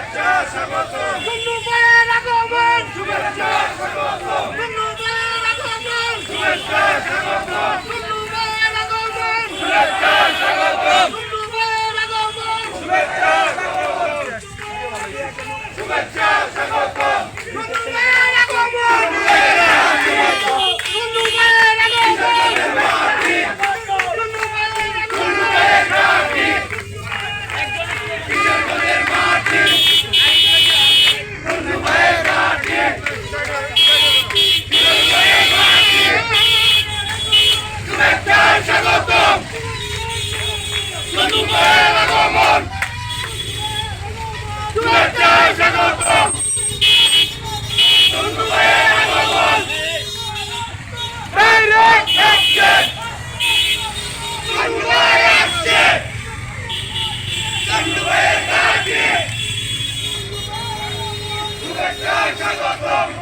Marcha, Samotón. আমি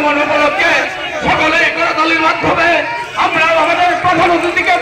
আগমন উপলক্ষে সকলে করতালির মাধ্যমে আমরা আমাদের প্রধান অতিথিকে